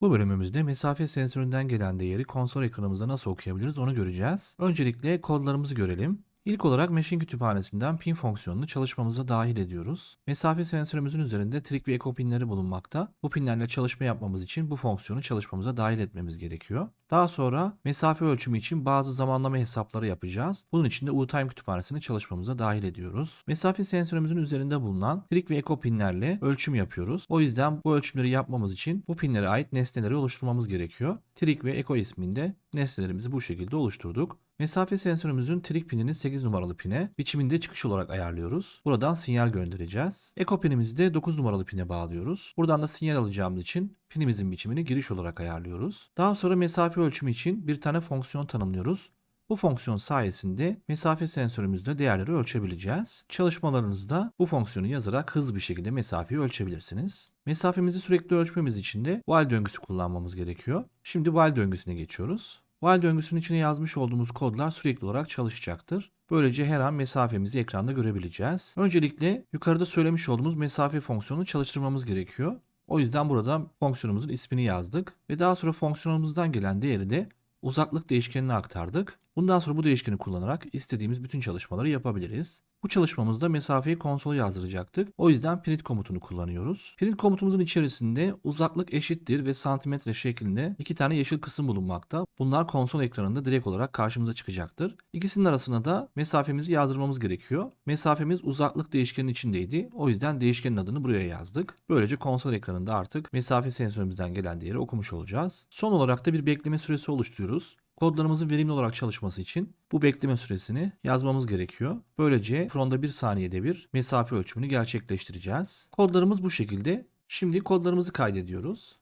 Bu bölümümüzde mesafe sensöründen gelen değeri konsol ekranımızda nasıl okuyabiliriz onu göreceğiz. Öncelikle kodlarımızı görelim. İlk olarak Machine kütüphanesinden pin fonksiyonunu çalışmamıza dahil ediyoruz. Mesafe sensörümüzün üzerinde trik ve eko pinleri bulunmakta. Bu pinlerle çalışma yapmamız için bu fonksiyonu çalışmamıza dahil etmemiz gerekiyor. Daha sonra mesafe ölçümü için bazı zamanlama hesapları yapacağız. Bunun için de UTime kütüphanesini çalışmamıza dahil ediyoruz. Mesafe sensörümüzün üzerinde bulunan trik ve eko pinlerle ölçüm yapıyoruz. O yüzden bu ölçümleri yapmamız için bu pinlere ait nesneleri oluşturmamız gerekiyor. Trik ve eko isminde nesnelerimizi bu şekilde oluşturduk. Mesafe sensörümüzün trik pinini 8 numaralı pine, biçiminde çıkış olarak ayarlıyoruz. Buradan sinyal göndereceğiz. Eko pinimizi de 9 numaralı pine bağlıyoruz. Buradan da sinyal alacağımız için pinimizin biçimini giriş olarak ayarlıyoruz. Daha sonra mesafe ölçümü için bir tane fonksiyon tanımlıyoruz. Bu fonksiyon sayesinde mesafe sensörümüzde değerleri ölçebileceğiz. Çalışmalarınızda bu fonksiyonu yazarak hızlı bir şekilde mesafeyi ölçebilirsiniz. Mesafemizi sürekli ölçmemiz için de while döngüsü kullanmamız gerekiyor. Şimdi while döngüsüne geçiyoruz. While döngüsünün içine yazmış olduğumuz kodlar sürekli olarak çalışacaktır. Böylece her an mesafemizi ekranda görebileceğiz. Öncelikle yukarıda söylemiş olduğumuz mesafe fonksiyonunu çalıştırmamız gerekiyor. O yüzden burada fonksiyonumuzun ismini yazdık ve daha sonra fonksiyonumuzdan gelen değeri de uzaklık değişkenine aktardık. Bundan sonra bu değişkeni kullanarak istediğimiz bütün çalışmaları yapabiliriz. Bu çalışmamızda mesafeyi konsola yazdıracaktık. O yüzden print komutunu kullanıyoruz. Print komutumuzun içerisinde uzaklık eşittir ve santimetre şeklinde iki tane yeşil kısım bulunmakta. Bunlar konsol ekranında direkt olarak karşımıza çıkacaktır. İkisinin arasına da mesafemizi yazdırmamız gerekiyor. Mesafemiz uzaklık değişkenin içindeydi. O yüzden değişkenin adını buraya yazdık. Böylece konsol ekranında artık mesafe sensörümüzden gelen değeri okumuş olacağız. Son olarak da bir bekleme süresi oluşturuyoruz. Kodlarımızın verimli olarak çalışması için bu bekleme süresini yazmamız gerekiyor. Böylece fronda bir saniyede bir mesafe ölçümünü gerçekleştireceğiz. Kodlarımız bu şekilde. Şimdi kodlarımızı kaydediyoruz.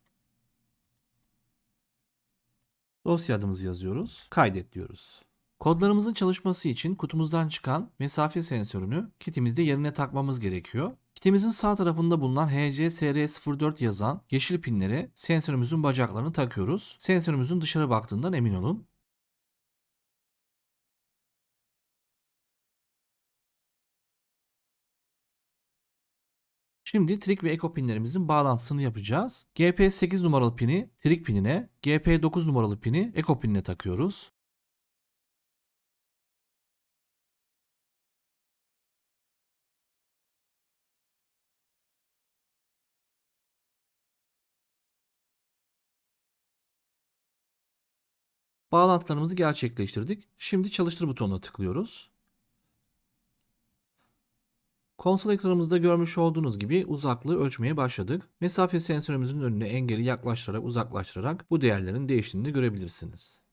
Dosya adımızı yazıyoruz. Kaydet diyoruz. Kodlarımızın çalışması için kutumuzdan çıkan mesafe sensörünü kitimizde yerine takmamız gerekiyor. Kitimizin sağ tarafında bulunan HCSR04 yazan yeşil pinlere sensörümüzün bacaklarını takıyoruz. Sensörümüzün dışarı baktığından emin olun. Şimdi trik ve eko pinlerimizin bağlantısını yapacağız. GP8 numaralı pini trik pinine, GP9 numaralı pini eko pinine takıyoruz. Bağlantılarımızı gerçekleştirdik. Şimdi çalıştır butonuna tıklıyoruz. Konsol ekranımızda görmüş olduğunuz gibi uzaklığı ölçmeye başladık. Mesafe sensörümüzün önüne engeli yaklaştırarak uzaklaştırarak bu değerlerin değiştiğini de görebilirsiniz.